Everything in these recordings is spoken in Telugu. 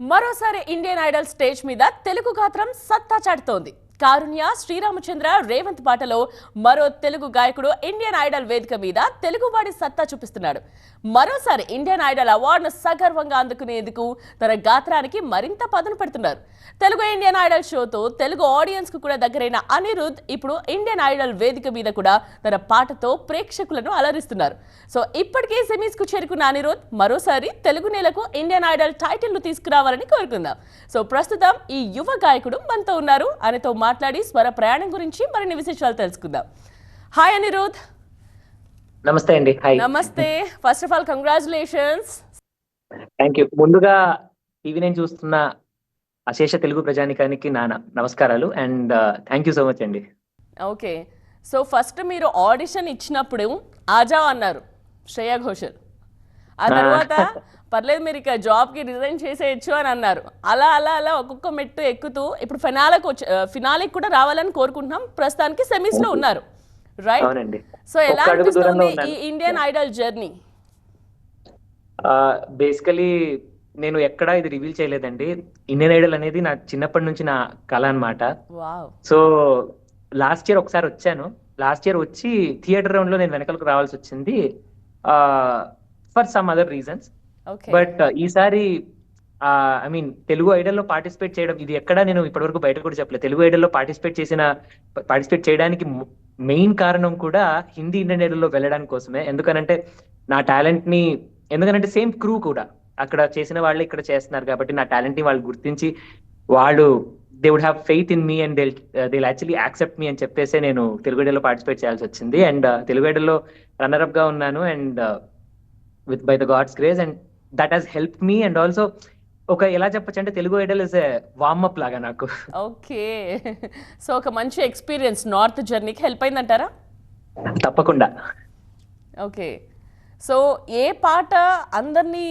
మరోసారి ఇండియన్ ఐడల్ స్టేజ్ మీద తెలుగు గాత్రం సత్తా చాటుతోంది. కారుణ్య శ్రీరామచంద్ర రేవంత్ పాటలో మరో తెలుగు గాయకుడు ఇండియన్ ఐడల్ వేదిక మీద తెలుగువాడి సత్తా చూపిస్తున్నాడు. మరోసారి ఇండియన్ ఐడల్ అవార్డును సగర్వంగా అందుకునేందుకు తన గాత్రానికి మరింత పదును పెడుతున్నారు. తెలుగు ఇండియన్ ఐడల్ షోతో తెలుగు ఆడియన్స్కు కూడా దగ్గరైన అనిరుద్ ఇప్పుడు ఇండియన్ ఐడల్ వేదిక మీద కూడా తన పాటతో ప్రేక్షకులను అలరిస్తున్నారు. సో ఇప్పటికే సెమీస్కు చేరుకున్న అనిరుద్ మరోసారి తెలుగు నేలకు ఇండియన్ ఐడల్ టైటిల్ను తీసుకురావాలని కోరుకుందాం. సో ప్రస్తుతం ఈ యువ గాయకుడు మనతో ఉన్నారు. ఆయనతో మాట్లాడి స్వర ప్రయాణం గురించి మరిన్ని విశేషాలు తెలుసుకుందాం. హాయ్ అనిరుద్ నమస్తే అండి. హాయ్ నమస్తే. First of all congratulations thank you ముందుగా టీవీ నేను చూస్తున్న అశేష తెలుగు ప్రజానికానికి నా న- నమస్కారాలు and thank you so much అండి. ఓకే సో ఫస్ట్ మీరు ఆడిషన్ ఇచ్చినప్పుడు ఆజా అన్నారు శ్రేయా ఘోషల్ ఆ. తర్వాత పర్లేదు మీరు ఇక జాబ్కి రిజైన్ చేసేయచ్చు అని అన్నారు. అలా అలా అలా ఒక్కొక్క మెట్టు ఎక్కుతూ ఇప్పుడు ఫినాలకు వచ్చి ఫినాలికి కూడా రావాలని కోరుకుంటున్నాం. ప్రస్తుతానికి సెమీస్లో ఉన్నారు. రైట్ సో ఎలా అనిపిస్తుంది ఈ. ఇండియన్ ఐడల్ జర్నీ బేసికలీ నేను ఎక్కడా ఇది రివీల్ చేయలేదండి. ఇండియన్ ఐడల్ అనేది నా చిన్నప్పటి నుంచి నా కళ అన్నమాట. వావ్ సో లాస్ట్ ఇయర్ ఒకసారి వచ్చాను. లాస్ట్ ఇయర్ వచ్చి థియేటర్ రౌండ్లో నేను వెనకలకు రావాల్సి వచ్చింది. For some other reasons but uh, ఈసారి ఐ మీన్ తెలుగు ఐడల్లో పార్టిసిపేట్ చేయడం ఇది ఎక్కడా నేను ఇప్పటివరకు బయట కూడా చెప్పలేదు. తెలుగు ఐడల్లో పార్టిసిపేట్ చేసిన పార్టిసిపేట్ చేయడానికి మెయిన్ కారణం కూడా హిందీ ఇండియన్ ఐడల్లో వెళ్ళడానికి కోసమే. ఎందుకనంటే నా టాలెంట్ని ఎందుకనంటే సేమ్ క్రూ కూడా. అక్కడ చేసిన వాళ్ళే ఇక్కడ చేస్తున్నారు కాబట్టి నా టాలెంట్ని వాళ్ళు గుర్తించి వాళ్ళు they would have faith in me and they they actually accept me అని చెప్పేసి నేను తెలుగు ఐడల్లో పార్టిసిపేట్ చేయాల్సి వచ్చింది. అండ్ uh, తెలుగు ఐడల్లో రన్నర్ అప్గా ఉన్నాను. And with by the god's grace and that has help me and also ఒక ఎలా చెప్పొచ్చు అంటే Telugu idol is warm up లాగా నాకు. ఓకే. సో ఒక మంచి ఎక్స్పీరియన్స్ నార్త్ జర్నీకి హెల్ప్ అయిందంటారా? తప్పకుండా. ఓకే. సో ఏ పాట అందరినీ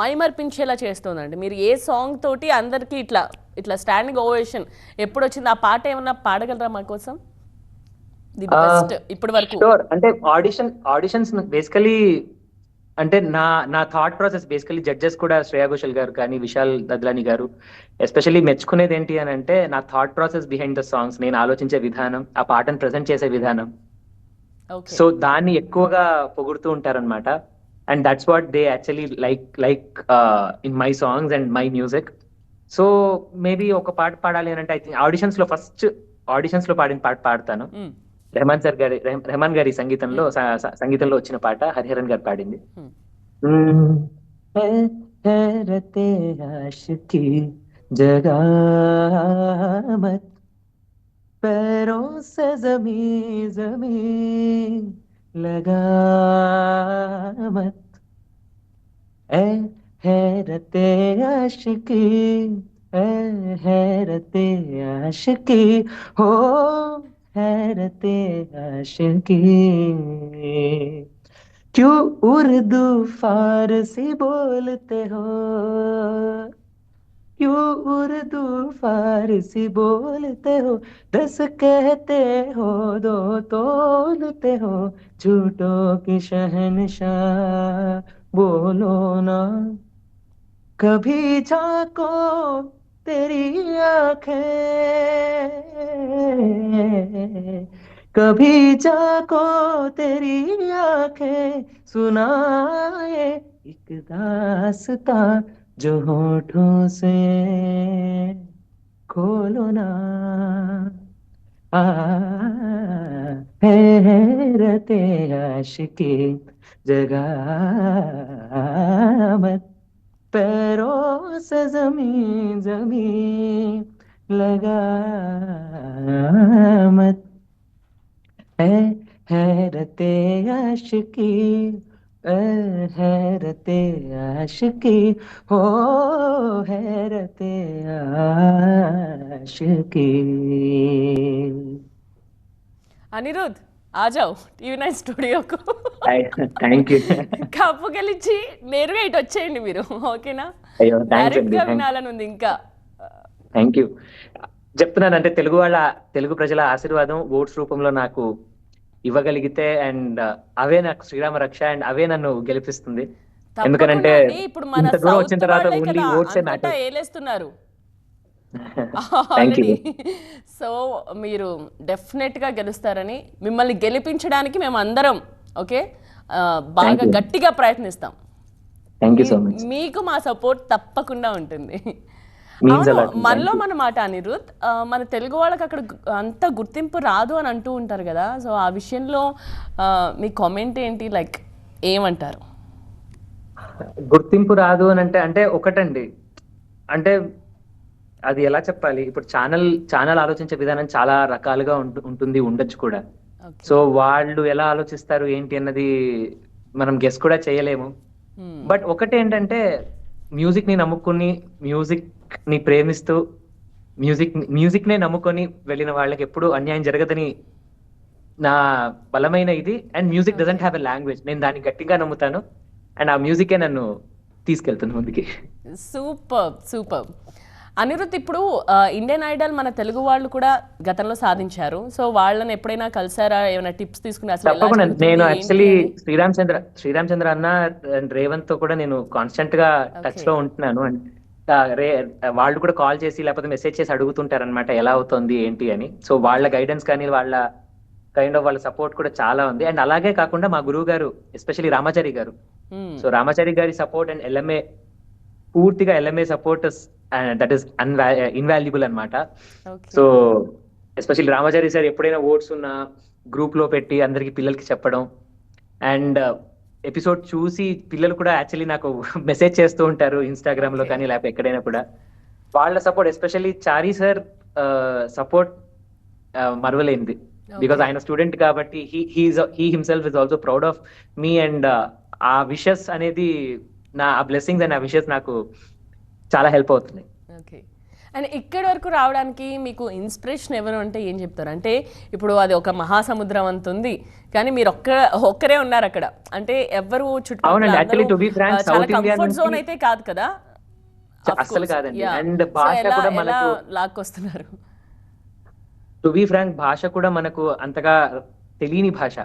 మైమర్పించేలా చేస్తుందండి? మీరు ఏ సాంగ్ తోటి అందరికీ ఇట్లా ఇట్లా స్టాండింగ్ ఓవేషన్ ఎప్పుడు వచ్చింది ఆ పాట ఏమన్నా పాడగలరా మా కోసం? ది బెస్ట్ ఇప్పటి వరకు. అంటే ఆడిషన్ ఆడిషన్స్ బేసికలీ అంటే నా నా థాట్ ప్రాసెస్ బేసికలీ జడ్జెస్ కూడా శ్రేయా ఘోషల్ గారు కానీ విశాల్ దద్లాని గారు ఎస్పెషల్లీ మెచ్చుకునేది ఏంటి అని అంటే నా thought process behind the songs నేను ఆలోచించే విధానం ఆ పాటను ప్రజెంట్ చేసే విధానం. సో దాన్ని ఎక్కువగా పొగుడుతూ ఉంటారన్నమాట. And that's what they actually like like in my songs and my music so maybe ఒక పాట పాడాలి అని అంటే ఐ థింక్ ఆడిషన్స్లో ఫస్ట్ ఆడిషన్స్లో పాడిన పాట పాడతాను. రెహమాన్ సార్ గారి రెహ- రెహమాన్ గారి సంగీతంలో స- స- సంగీతంలో వచ్చిన పాట హరిహరన్ గారు పాడింది Hmm. మ్మ్. హే హేరతే ఆషికి జగామత్ पैरों से जमी जमी लगा मत ए हैरते आशिकी ए हैरते आशिकी हो हैरते आशिकी। क्यों उर्दू फारसी बोलते हो? क्यों उर्दू फारसी बोलते हो? दस कहते हो, दो तोलते हो। झूठों की शहनशाह, बोलो ना। कभी झांको तेरी आँखें। कभी झांको तेरी आँखें सुनाए एक दास्ता जो होठों से खोलो ना। आ हैरते आशिकी जगा मत पैरों से ज़मीन ज़मीन लगा मत। है हैरते आशिकी हैरते आशिकी हो हैरते आशिकी। అనిరుద్ ఆజావ్ టీవీ నైన్ స్టూడియోకు. కప్పు గెలిచి నేరుగా ఇటు వచ్చేయండి మీరు ఓకేనా? అయ్యో థ్యాంక్స్ డైరెక్ట్ అండి గా వినాలని ఉంది ఇంకా. థ్యాంక్ యూ చెప్తున్నాను అంటే తెలుగు వాళ్ళ తెలుగు ప్రజల ఆశీర్వాదం ఓట్స్ రూపంలో నాకు ఇవ్వగలిగితే అండ్ అవే నాకు శ్రీరామ రక్ష అండ్ అవే నన్ను గెలిపిస్తుంది. అండి. ఇప్పుడు మన వచ్చిన తర్వాత ఓట్సే ఏలేస్తున్నారు. థ్యాంక్ యూ ఆల్రెడీ సో మీరు డెఫినెట్గా గెలుస్తారని మిమ్మల్ని గెలిపించడానికి మేము అందరం ఓకే బాగా. గట్టిగా ప్రయత్నిస్తాం. థ్యాంక్ యూ సో మచ్ మీకు మా సపోర్ట్ తప్పకుండా ఉంటుంది. మనలో మన మాట అనిరుద్. మన తెలుగు వాళ్ళకి అక్కడ అంత గుర్తింపు రాదు అని అంటూ ఉంటారు కదా. సో ఆ విషయంలో మీ కామెంట్ ఏంటి? లైక్ ఏమంటారు? గుర్తింపు రాదు అని అంటే అంటే ఒకటండి. అంటే అది ఎలా చెప్పాలి? ఇప్పుడు ఛానల్ ఛానల్ ఆలోచించే విధానం చాలా రకాలుగా ఉంటు- ఉంటుంది ఉండొచ్చు కూడా. సో వాళ్ళు ఎలా ఆలోచిస్తారు ఏంటి అన్నది మనం గెస్ కూడా చేయలేము. బట్ ఒకటి ఏంటంటే మ్యూజిక్ని నమ్ముకుని మ్యూజిక్ని ప్రేమిస్తూ మ్యూజిక్ మ్యూజిక్ నే నమ్ముకొని వెళ్ళిన వాళ్ళకి ఎప్పుడు అన్యాయం జరగదని నా బలమైన ఇది. And music doesn't have a language నేను దాన్ని గట్టిగా నమ్ముతాను. అండ్ ఆ మ్యూజికే నన్ను తీసుకెళ్తుంది ముందుకి. Super super. అనిరుత్ ఇప్పుడు ఇండియన్ ఐడల్ మన తెలుగు వాళ్ళు కూడా గతంలో సాధించారు. సో వాళ్ళని ఎప్పుడైనా కలిసారా? ఏమైనా టిప్స్ తీసుకుని అసలు నేను యాక్చువల్లీ? శ్రీరామ్ చంద్ర శ్రీరామ్ చంద్ర అన్న రేవంత్తో కూడా నేను కాన్స్టెంట్గా టచ్. లో ఉంటున్నాను. అండ్ రే వాళ్ళు కూడా కాల్ చేసి లేకపోతే మెసేజ్ చేసి అడుగుతుంటారు అనమాట ఎలా అవుతుంది ఏంటి అని. సో వాళ్ళ గైడెన్స్ కానీ వాళ్ళ కైండ్ ఆఫ్ వాళ్ళ సపోర్ట్ కూడా చాలా ఉంది. అండ్ అలాగే కాకుండా మా గురువు గారు ఎస్పెషల్లీ రామాచారి గారు. సో రామాచారి గారి సపోర్ట్ అండ్ ఎల్ఎంఏ పూర్తిగా ఎల్ఎంఏ సపోర్ట్ దట్ ఈస్ అన్వా ఇన్వాల్యుబుల్ అనమాట సో ఎస్పెషల్లీ రామాచారి సార్ ఎప్పుడైనా ఓట్స్ ఉన్న గ్రూప్లో పెట్టి అందరికి పిల్లలకి చెప్పడం. అండ్ ఎపిసోడ్ చూసి పిల్లలు కూడా యాక్చువల్లీ నాకు మెసేజ్ చేస్తూ ఉంటారు ఇన్స్టాగ్రామ్లో. కానీ లేకపోతే ఎక్కడైనా కూడా. వాళ్ళ support especially Chari sir support మరవలేనిది. Because ఆయన స్టూడెంట్ కాబట్టి he he himself is also proud of me and ఆ విషెస్ అనేది నా ఆ బ్లెస్సింగ్స్ అండ్ ఆ విషెస్ నాకు చాలా హెల్ప్ అవుతుంది ఓకే అండ్ ఇక్కడి వరకు రావడానికి మీకు ఇన్స్పిరేషన్ ఎవరు అంటే ఏం చెప్తారు? అంటే ఇప్పుడు అది ఒక మహాసముద్రం అంత ఉంది కానీ మీరు ఒక్క ఒక్కరే ఉన్నారు అక్కడ. అంటే ఎవరు కంఫర్ట్ జోన్ అయితే కాదు కదా? course. కాదండి. So భాష కూడా మనకు- లాక్కొస్తున్నారు? టు బి ఫ్రాంక్ భాష కూడా మనకు అంతగా తెలియని భాష.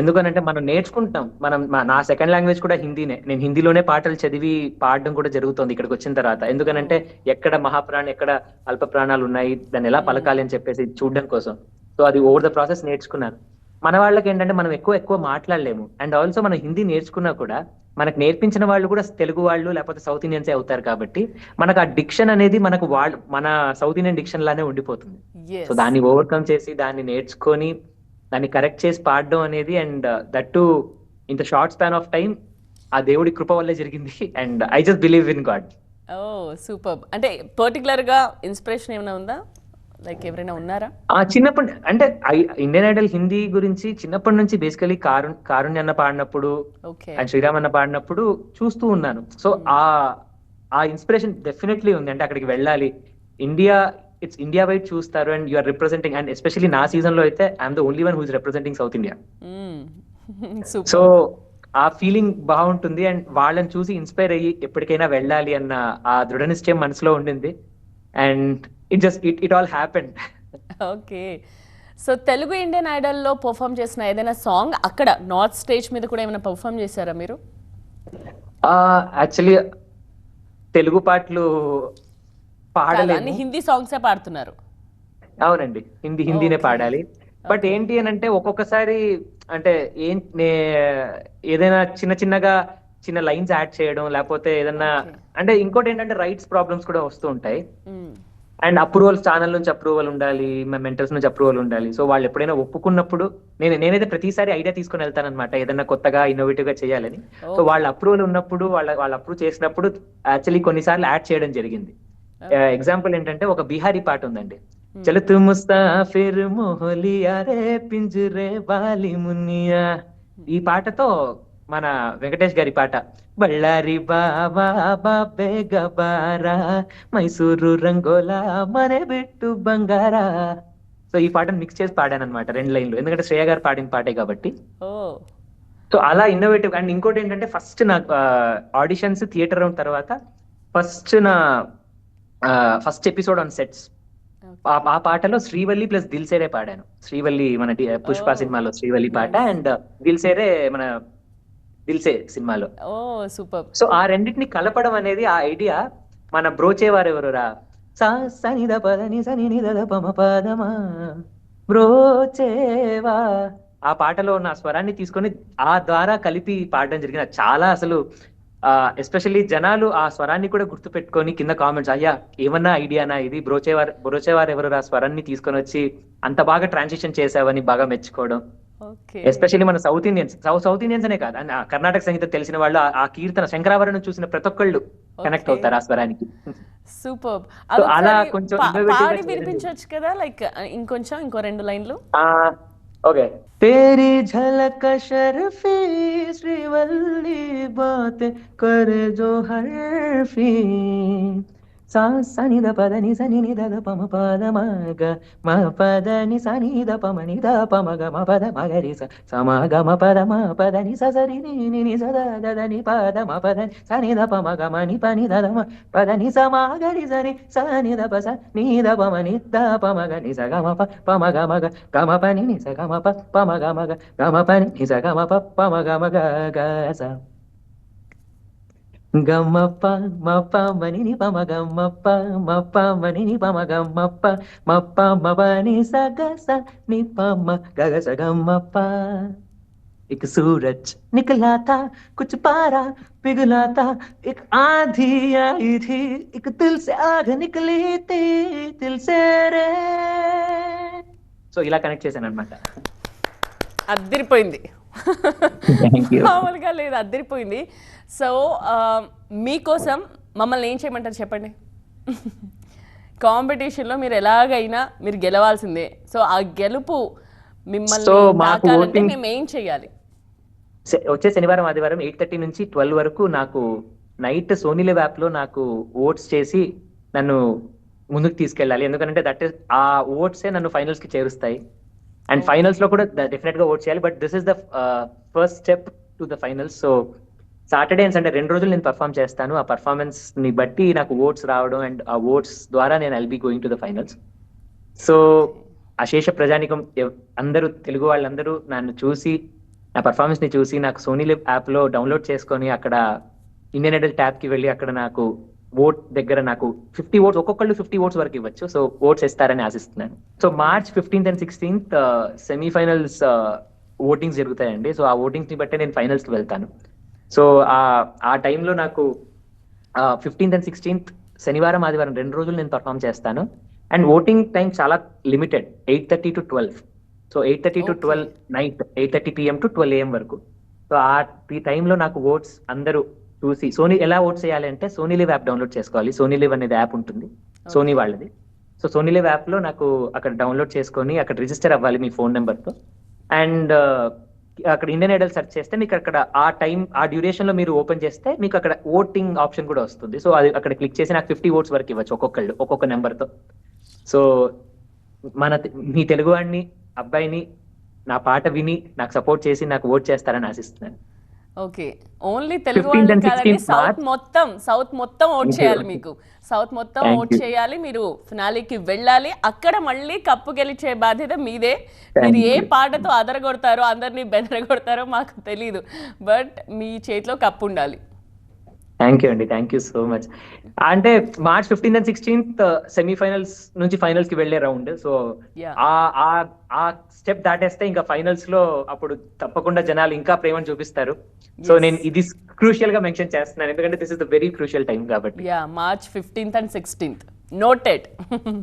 ఎందుకనంటే మనం నేర్చుకుంటాం. మనం నా సెకండ్ లాంగ్వేజ్ కూడా హిందీనే. నేను హిందీలోనే పాటలు చదివి పాడడం కూడా జరుగుతుంది ఇక్కడికి వచ్చిన తర్వాత. ఎందుకనంటే ఎక్కడ మహాప్రాణం ఎక్కడ అల్ప ప్రాణాలు ఉన్నాయి దాన్ని ఎలా పలకాలి అని చెప్పేసి చూడడం కోసం. సో అది ఓవర్ ద ప్రాసెస్ నేర్చుకున్నాను మన వాళ్ళకి ఏంటంటే మనం ఎక్కువ ఎక్కువ మాట్లాడలేము. అండ్ ఆల్సో మనం హిందీ నేర్చుకున్నా కూడా మనకు నేర్పించిన వాళ్ళు కూడా తెలుగు వాళ్ళు లేకపోతే సౌత్ ఇండియన్సే అవుతారు కాబట్టి మనకు ఆ డిక్షన్ అనేది మనకు వాళ్ళు మన సౌత్ ఇండియన్ డిక్షన్ లానే ఉండిపోతుంది. సో దాన్ని ఓవర్కమ్ చేసి దాన్ని నేర్చుకొని దాన్ని కరెక్ట్ చేసి పాడడం అనేది అండ్ దట్ టు ఇంత షార్ట్ స్పాన్ ఆఫ్ టైం ఆ దేవుడి కృప వల్లే జరిగింది. And I just believe in god oh super అంటే పర్టికులర్గా ఇన్స్పిరేషన్ ఏమైనా ఉందా? లైక్ ఎవరైనా ఉన్నారా? ఆ చిన్నప్పటి అంటే ఇండియన్ ఐడల్ హిందీ గురించి చిన్నప్పటి నుంచి బేసికలీ కారు కారుణ్య అన్న పాడినప్పుడు అండ్ శ్రీరామ్ అన్న పాడినప్పుడు చూస్తూ ఉన్నాను. సో ఆ ఆ ఇన్స్పిరేషన్ డెఫినెట్లీ ఉంది. అంటే అక్కడికి వెళ్ళాలి. ఇండియా ఇట్స్ ఇండియా వైడ్ చూస్తారు and you're representing and especially నా సీజన్లో అయితే I'm the only one who's representing south India so ఆ ఫీలింగ్ బాగుంటుంది అండ్ వాళ్ళని చూసి ఇన్స్పైర్ అయ్యి ఎప్పటికైనా వెళ్ళాలి అన్న ఆ దృఢ నిశ్చయం మనసులో ఉండింది. And it just it it all happen okay so Telugu Indian ఐడల్లో perform చేసిన ఏదైనా సాంగ్ అక్కడ నార్త్ స్టేజ్ మీద కూడా ఏమైనా పర్ఫామ్ చేశారా మీరు? యాక్చువల్లీ తెలుగు పాటలు పాడలేము. హిందీ సాంగ్సే పాడుతున్నారు. అవునండి. హిందీ హిందీనే. పాడాలి. బట్ ఏంటి అని అంటే ఒక్కొక్కసారి అంటే ఏం ఏదైనా చిన్న చిన్నగా చిన్న లైన్స్ యాడ్ చేయడం లేకపోతే ఏదన్నా. అంటే ఇంకోటి ఏంటంటే రైట్స్ ప్రాబ్లమ్స్ కూడా వస్తూ ఉంటాయి. అండ్ అప్రూవల్ ఛానల్ నుంచి అప్రూవల్ ఉండాలి మెంటర్స్ నుంచి అప్రూవల్ ఉండాలి. సో వాళ్ళు ఎప్పుడైనా ఒప్పుకున్నప్పుడు నేను నేనైతే ప్రతిసారి ఐడియా తీసుకొని వెళ్తాను అనమాట ఏదైనా కొత్తగా ఇన్నోవేటివ్గా చేయాలని. సో. వాళ్ళ అప్రూవల్ ఉన్నప్పుడు వాళ్ళ వాళ్ళు అప్రూవ్ చేసినప్పుడు యాక్చువల్లీ కొన్నిసార్లు యాడ్ చేయడం జరిగింది. ఎగ్జాంపుల్ ఏంటంటే ఒక బీహారీ పాట ఉందండి. Hmm. చల్ తు ముస్తాఫిర్ మోహలియా రే పింజరే వాలి మునియా. ఈ పాటతో మన వెంకటేష్ గారి పాట బళ్ళారి బాబా బాబే గబారా మైసూరు రంగోలా మనే బిట్టు బంగారా. సో ఈ పాటను మిక్స్ చేసి పాడాను అనమాట రెండు లైన్లు. ఎందుకంటే శ్రేయ గారు పాడిన పాటే కాబట్టి. ఓ. సో అలా ఇన్నోవేటివ్ అండ్ ఇంకోటి ఏంటంటే ఫస్ట్ నా ఆడిషన్స్ థియేటర్ రౌండ్ తర్వాత ఫస్ట్ నా ఫస్ట్ ఎపిసోడ్ ఆన్ సెట్స్ ఆ పాటలో శ్రీవల్లి ప్లస్ దిల్సేరే పాడాను. శ్రీవల్లి మన పుష్ప. సినిమాలో శ్రీవల్లి పాట అండ్ దిల్సేరే మన దిల్సే సినిమాలో. ఓ సూపర్. సో ఆ రెండింటిని కలపడం అనేది ఆ ఐడియా మన బ్రోచేవారు ఎవరురా సా సనిద పదని సని నిద పమ పదమా బ్రోచేవా. ఆ పాటలో ఉన్న స్వరాన్ని తీసుకొని ఆ ద్వారా కలిపి పాడడం జరిగిన చాలా అసలు ఎస్పెషల్లీ జనాలు ఆ స్వరాన్ని కూడా గుర్తు పెట్టుకొని కింద కామెంట్స్ అయ్యా ఏమన్నా ఐడియానా ఇది? బ్రోచేవారు బ్రోచేవారు ఎవరు ఆ స్వరాన్ని తీసుకొని వచ్చి అంత బాగా ట్రాన్సిషన్ చేసావని బాగా మెచ్చుకోవడం. ఎస్పెషల్లీ మన south Indians south south Indians అనే కాదు కర్ణాటక సంగీతం తెలిసిన వాళ్ళు ఆ- కీర్తన శంకరాభరణం చూసిన ప్రతి ఒక్కళ్ళు కనెక్ట్. అవుతారు ఆ స్వరానికి. సూపర్ అలా కొంచెం. వినిపించవచ్చు కదా లైక్ ఇంకొంచెం ఇంకో రెండు లైన్లు? ఓకే तेरी झलक शर्फी श्रीवल्ली बात कर जो हर्फी। సా సని ద పద ని సని ని ద పమ పద మగ మ పద ని సని ద పమ ని ద పమ గ మ పద మ గ రి స స మ గ మ పద మ పద ని స సరి ని ని ని స ద ద ద ని పద మ పద ని స ని ద పమ గ మ ని ప ని ద ద మ పద ని స మ గ రి స ని స ని ద ప స ని ద పమ ని ద పమ గ ని స గ మ ప ప మ గ మ గ గ మ ప ని ని స గ మ ప ప మ గ మ గ గ మ ప ని ని స గ మ ప ప మ గ మ గ గ స గమ్మప్ప మప్ప మణిని పమ గమ్మప్ప మప్ప మణిని పమ గమ్మప్ప మప్ప మవని సగస ని పమ్మ గగస గమ్మప్ప. ఇక సూరజ్ నికలాతా కుచ్ పారా పిఘలాతా ఇక ఆధి ఆయి థీ ఇక దిల్ సే ఆగ నికలీ తీ దిల్ సే రే. సో ఇలా కనెక్ట్ చేశాను అన్నమాట అద్దరిపోయింది. మామూలుగా లేదు అద్దరిపోయింది. సో మీకోసం మమ్మల్ని ఏం చేయమంటారు చెప్పండి? కాంపిటీషన్లో మీరు ఎలాగైనా మీరు గెలవాల్సిందే. సో ఆ గెలుపు మిమ్మల్ని మేము ఏం చేయాలి వచ్చే శనివారం ఆదివారం ఎయిట్ థర్టీ నుంచి ట్వెల్వ్ వరకు నాకు నైట్ సోనీ లివ్ యాప్లో నాకు ఓట్స్ చేసి నన్ను ముందుకు తీసుకెళ్ళాలి. ఎందుకంటే దట్ ఇస్ ఆ ఓట్సే నన్ను ఫైనల్స్కి చేరుస్తాయి. అండ్ ఫైనల్స్లో కూడా డెఫినెట్గా ఓట్ చేయాలి. But this is the first step to the finals so Saturday and Sunday రెండు రోజులు నేను పర్ఫామ్ చేస్తాను. ఆ పర్ఫార్మెన్స్ని బట్టి నాకు ఓట్స్ రావడం అండ్ ఆ ఓట్స్ ద్వారా నేను I'll be going to the finals so అశేష ప్రజానికం అందరూ తెలుగు వాళ్ళందరూ నన్ను చూసి నా పర్ఫార్మెన్స్ని చూసి నాకు సోనీ లివ్ యాప్లో డౌన్లోడ్ చేసుకొని అక్కడ ఇండియన్ ఐడల్ ట్యాబ్కి వెళ్ళి అక్కడ నాకు ఓట్ దగ్గర నాకు ఫిఫ్టీ ఓట్స్ ఒక్కొక్కళ్ళు ఫిఫ్టీ ఓట్స్ వరకు ఇవ్వచ్చు. సో ఓట్స్ ఇస్తారని ఆశిస్తున్నాను. So March fifteenth and sixteenth semifinals votings జరుగుతాయండి. సో ఆ ఓటింగ్స్ని బట్టే నేను ఫైనల్స్కి వెళ్తాను. సో ఆ ఆ టైంలో నాకు ఫిఫ్టీన్త్ అండ్ సిక్స్టీన్త్ శనివారం ఆదివారం రెండు రోజులు నేను పర్ఫామ్ చేస్తాను. అండ్ ఓటింగ్ టైం చాలా limited eight thirty to twelve. So eight thirty to. Twelve night eight thirty PM to twelve AM వరకు. సో ఆ టైంలో నాకు ఓట్స్ అందరూ చూసి సోనీ ఎలా ఓట్స్ చేయాలి అంటే సోనీ లివ్ యాప్ డౌన్లోడ్ చేసుకోవాలి. సోనీ లివ్ అనేది యాప్ ఉంటుంది. సోనీ వాళ్ళది. సో సోనీ లివ్ యాప్లో నాకు అక్కడ డౌన్లోడ్ చేసుకొని అక్కడ రిజిస్టర్ అవ్వాలి మీ ఫోన్ నెంబర్తో అండ్ అక్కడ ఇండియన్ ఐడల్ సెర్చ్ చేస్తే మీకు అక్కడ ఆ టైం ఆ డ్యూరేషన్లో మీరు ఓపెన్ చేస్తే మీకు అక్కడ ఓటింగ్ ఆప్షన్ కూడా వస్తుంది. సో అది అక్కడ క్లిక్ చేసి నాకు ఫిఫ్టీ ఓట్స్ వరకు ఇవ్వచ్చు ఒక్కొక్కళ్ళు ఒక్కొక్క నెంబర్తో సో మన మీ తెలుగు వాడిని అబ్బాయిని నా పాట విని నాకు సపోర్ట్ చేసి నాకు ఓట్ చేస్తారని ఆశిస్తున్నాను. ఓకే ఓన్లీ తెలుగు 15th వాళ్ళు కాదండి 16th సౌత్. మొత్తం సౌత్ మొత్తం ఓట్. చేయాలి మీకు సౌత్ మొత్తం ఓట్. చేయాలి మీరు ఫినాలీకి వెళ్ళాలి అక్కడ మళ్ళీ కప్పు గెలిచే బాధ్యత మీదే మీరు ఏ. పాటతో అదరగొడతారో అందరినీ బెదరగొడతారో మాకు తెలియదు బట్ మీ చేతిలో కప్పు ఉండాలి థ్యాంక్ యూ అండి థ్యాంక్ యూ సో మచ్ అంటే March fifteenth and sixteenth semifinals నుంచి ఫైనల్స్కి వెళ్ళే రౌండ్ సో. ఆ స్టెప్ దాటేస్తే ఇంకా ఫైనల్స్లో అప్పుడు తప్పకుండా జనాలు ఇంకా ప్రేమను చూపిస్తారు. సో. నేను ఇది క్రూషియల్గా మెన్షన్ చేస్తున్నాను. ఎందుకంటే this is the very crucial time కాబట్టి. Yeah March fifteenth and sixteenth noted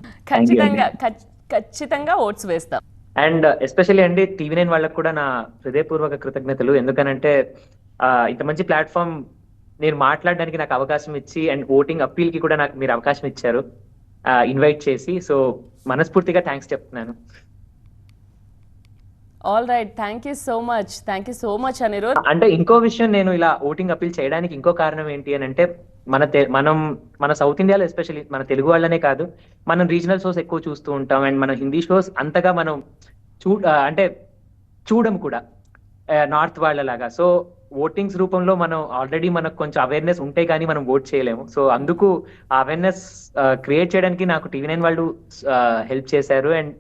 ఖచ్చితంగా ఖచ్- ఖచ్చితంగా ఓట్స్ వేస్తాం. అండ్ ఎస్పెషల్లీ అండి టీవీ నైన్ వాళ్ళకి కూడా నా హృదయపూర్వక కృతజ్ఞతలు. ఎందుకనంటే ఆ, ఇంత మంచి ప్లాట్ఫామ్ నేను మాట్లాడడానికి నాకు అవకాశం ఇచ్చి అండ్ ఓటింగ్ అప్పీల్కి కూడా నాకు మీరు అవకాశం ఇచ్చారు. ఇన్వైట్ చేసి. సో మనస్ఫూర్తిగా థ్యాంక్స్ చెప్తున్నాను. All right thank you so much thank you so much Anirudh అంటే ఇంకో విషయం నేను ఇలా ఓటింగ్ అప్పీల్ చేయడానికి ఇంకో కారణం ఏంటి అని అంటే మన మనం మన సౌత్ ఇండియాలో ఎస్పెషల్లీ మన తెలుగు వాళ్ళనే కాదు మనం రీజనల్ షోస్ ఎక్కువ చూస్తూ ఉంటాం అండ్ మన హిందీ షోస్ అంతగా మనం చూ అంటే చూడం కూడా. నార్త్ వాళ్ళలాగా. సో ఓటింగ్స్ రూపంలో మనం ఆల్రెడీ మనకు కొంచెం అవేర్నెస్ ఉంటే కానీ మనం ఓట్ చేయలేము. సో అందుకు ఆ అవేర్నెస్ క్రియేట్ చేయడానికి నాకు టీవీ నైన్ వాళ్ళు హెల్ప్ చేశారు అండ్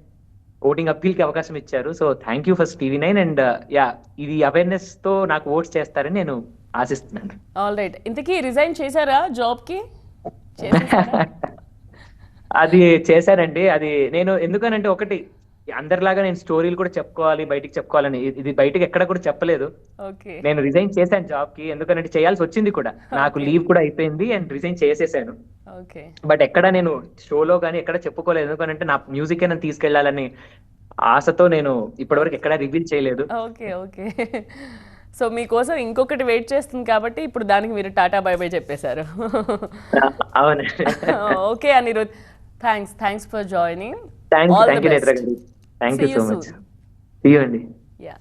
ఓటింగ్ అప్పీల్కి అవకాశం ఇచ్చారు. So thank you first TV nine and yeah ఇది అవేర్నెస్తో నాకు ఓట్స్ చేస్తారని నేను ఆశిస్తున్నాను. ఆల్ రైట్ ఇంతకీ రిజైన్ చేశారా జాబ్కి? అది చేశానండి అది నేను ఎందుకనంటే ఒకటి అందరిలాగా నేను స్టోరీలు కూడా చెప్పుకోవాలి బయటికి చెప్పుకోవాలని. ఇది- బయటికి ఎక్కడ కూడా చెప్పలేదు. ఓకే. నేను రిజైన్ చేశాను జాబ్కి ఎందుకంటే చేయాల్సి వచ్చింది కూడా. నాకు లీవ్ కూడా అయిపోయింది అండ్ రిజైన్ చేసేసాను. ఓకే. బట్ ఎక్కడ నేను షోలో కానీ ఎక్కడ చెప్పుకోలేదు. ఎందుకంటే నా మ్యూజిక్ నేను తీసుకెళ్ళాలని ఆశతో నేను ఇప్పటివరకు ఎక్కడ రివీల్ చేయలేదు. Okay okay. సో మీకోసం ఇంకొకటి వెయిట్ చేస్తుంది కాబట్టి ఇప్పుడు దానికి మీరు టాటా బై బై చెప్పేశారు. అవును. Okay Anirudh. Thanks thanks for joining. All thank you so much. See అండి. యా